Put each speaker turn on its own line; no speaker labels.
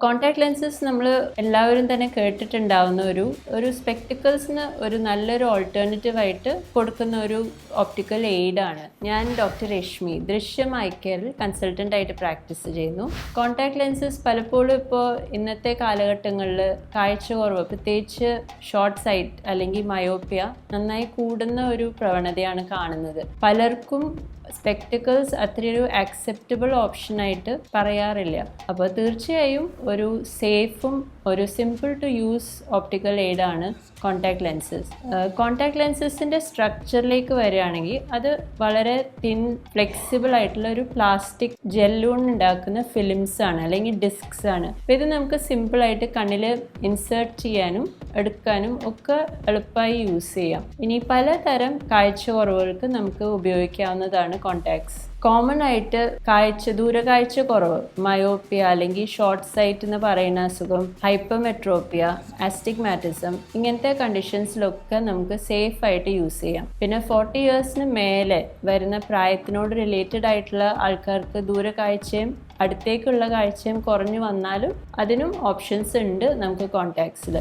Contact lenses നമ്മൾ എല്ലാവരും തന്നെ കേട്ടിട്ടുണ്ടാവുന്ന ഒരു ഒരു സ്പെക്ടിക്കിൾസിന് ഒരു നല്ലൊരു ഓൾട്ടർനേറ്റീവ് ആയിട്ട് കൊടുക്കുന്ന ഒരു ഓപ്റ്റിക്കൽ എയ്ഡാണ് ഞാൻ ഡോക്ടർ രശ്മി ദൃശ്യം ഐ കെയറിൽ കൺസൾട്ടന്റ് ആയിട്ട് പ്രാക്ടീസ് ചെയ്യുന്നു. കോൺടാക്ട് ലെൻസസ് പലപ്പോഴും ഇപ്പോൾ ഇന്നത്തെ കാലഘട്ടങ്ങളിൽ കാഴ്ച കുറവ് പ്രത്യേകിച്ച് ഷോർട്ട് സൈറ്റ് അല്ലെങ്കിൽ മയോപ്പിയ നന്നായി കൂടുന്ന ഒരു പ്രവണതയാണ് കാണുന്നത്. പലർക്കും സ്പെക്ടിക്കിൾസ് അത്രയൊരു ആക്സെപ്റ്റബിൾ ഓപ്ഷനായിട്ട് പറയാറില്ല. അപ്പോൾ തീർച്ചയായും ഒരു സേഫും ഒരു സിമ്പിൾ ടു യൂസ് ഓപ്റ്റിക്കൽ എയ്ഡാണ് കോൺടാക്ട് ലെൻസസ് കോൺടാക്ട് ലെൻസസിന്റെ സ്ട്രക്ചറിലേക്ക് വരികയാണെങ്കിൽ അത് വളരെ തിൻ ഫ്ലെക്സിബിൾ ആയിട്ടുള്ള ഒരു പ്ലാസ്റ്റിക് ജെല്ലുകൊണ്ട് ഉണ്ടാക്കുന്ന ഫിലിംസ് ആണ് അല്ലെങ്കിൽ ഡിസ്ക്സ് ആണ്. അപ്പോൾ ഇത് നമുക്ക് സിമ്പിളായിട്ട് കണ്ണിൽ ഇൻസേർട്ട് ചെയ്യാനും എടുക്കാനും ഒക്കെ എളുപ്പമായി യൂസ് ചെയ്യാം. ഇനി പലതരം കാഴ്ച കുറവുകൾക്ക് നമുക്ക് ഉപയോഗിക്കാവുന്നതാണ് കോൺടാക്ട്സ് കോമൺ ആയിട്ട് കാഴ്ച ദൂരകാഴ്ച കുറവ് മയോപ്പിയ അല്ലെങ്കിൽ ഷോർട്ട് സൈറ്റ് എന്ന് പറയുന്ന അസുഖം ഹൈപ്പമെട്രോപ്പിയ ആസ്റ്റിഗ്മാറ്റിസം ഇങ്ങനത്തെ കണ്ടീഷൻസിലൊക്കെ നമുക്ക് സേഫ് ആയിട്ട് യൂസ് ചെയ്യാം. പിന്നെ ഫോർട്ടി ഇയേഴ്സിന് മേലെ വരുന്ന പ്രായത്തിനോട് റിലേറ്റഡ് ആയിട്ടുള്ള ആൾക്കാർക്ക് ദൂരക്കാഴ്ചയും അടുത്തേക്കുള്ള കാഴ്ചയും കുറഞ്ഞു വന്നാലും അതിനും ഓപ്ഷൻസ് ഉണ്ട് നമുക്ക് കോൺടാക്ട്സിൽ